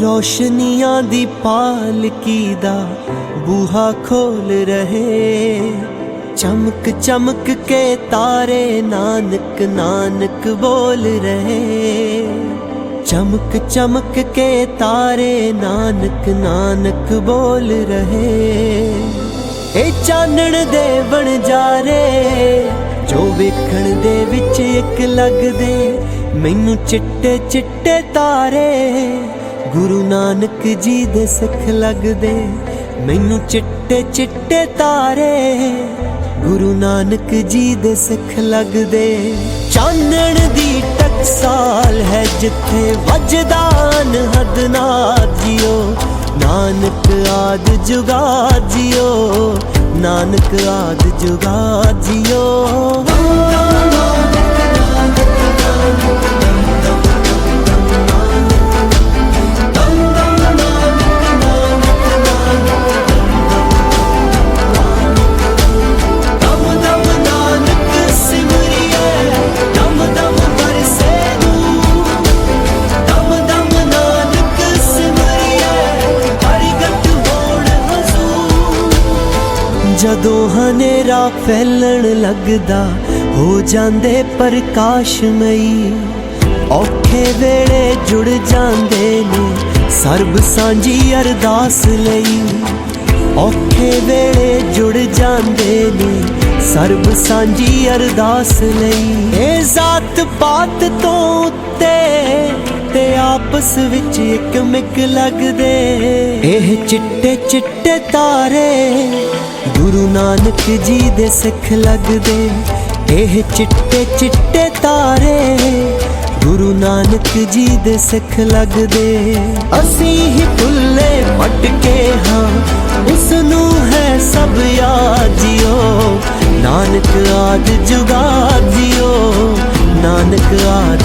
ਰੋਸ਼ਨੀਆਂ ਦੀ ਪਾਲਕੀ ਦਾ ਬੂਹਾ ਖੋਲ ਰਹੇ। ਚਮਕ ਚਮਕ ਕੇ ਤਾਰੇ ਨਾਨਕ ਨਾਨਕ ਬੋਲ ਰਹੇ। ਚਮਕ ਚਮਕ ਕੇ ਤਾਰੇ ਨਾਨਕ ਨਾਨਕ ਬੋਲ ਰਹੇ। ਇਹ ਚਾਨਣ ਦੇ ਬਣ ਵਣਜਾਰੇ ਜੋ ਵੇਖਣ ਦੇ ਵਿੱਚ ਇੱਕ ਲੱਗਦੇ। ਮੈਨੂੰ ਚਿੱਟੇ ਚਿੱਟੇ ਤਾਰੇ ਗੁਰੂ ਨਾਨਕ ਜੀ ਦੇ ਸਿੱਖ ਲੱਗਦੇ, ਮੈਨੂੰ ਚਿੱਟੇ ਚਿੱਟੇ ਤਾਰੇ। ਗੁਰੂ ਨਾਨਕ ਜੀ ਦੇ ਸਿੱਖ ਲੱਗਦੇ, ਚਾਨਣ ਦੀ ਟਕਸਾਲ ਹੈ ਜਿੱਥੇ ਵੱਜਦਾਨ ਹਦਨਾਦ ਜੀਓ। ਨਾਨਕ ਆਦ ਜੁਗਾ ਜਿਓ, ਨਾਨਕ ਆਦ ਜੁਗਾ ਜੀਓ। ਜਦੋਂ ਹਨੇਰਾ ਫੈਲਣ ਲੱਗਦਾ, ਹੋ ਜਾਂਦੇ ਪ੍ਰਕਾਸ਼ਮਈ। ਔਖੇ ਵੇਲੇ ਜੁੜ ਜਾਂਦੇ ਨੇ, ਸਰਬ ਸਾਂਝੀ ਅਰਦਾਸ ਲਈ। ਔਖੇ ਵੇਲੇ ਜੁੜ ਜਾਂਦੇ ਨੇ, ਸਰਬ ਸਾਂਝੀ ਅਰਦਾਸ ਲਈ। ਇਹ ਜ਼ਾਤ ਪਾਤ ਤੋਂ ਉੱਤੇ ਤੇ ਆਪਸ ਵਿੱਚ ਇੱਕ ਮਿਕ ਲੱਗਦੇ। ਇਹ ਚਿੱਟੇ ਚਿੱਟੇ ਤਾਰੇ ਗੁਰੂ ਨਾਨਕ ਜੀ ਦੇ ਸਿੱਖ ਲੱਗਦੇ, ਇਹ ਚਿੱਟੇ ਚਿੱਟੇ ਤਾਰੇ ਗੁਰੂ ਨਾਨਕ ਜੀ ਦੇ ਸਿੱਖ ਲੱਗਦੇ। ਅਸੀਂ ਹੀ ਭੁੱਲੇ ਮਟਕੇ ਹਾਂ ਉਸ ਨੂੰ ਹੈ ਸਭ ਯਾਦ ਜਿਓ ਨਾਨਕ ਆਦ ਜੁਗਾ ਜਿਓ ਨਾਨਕ ਆਦ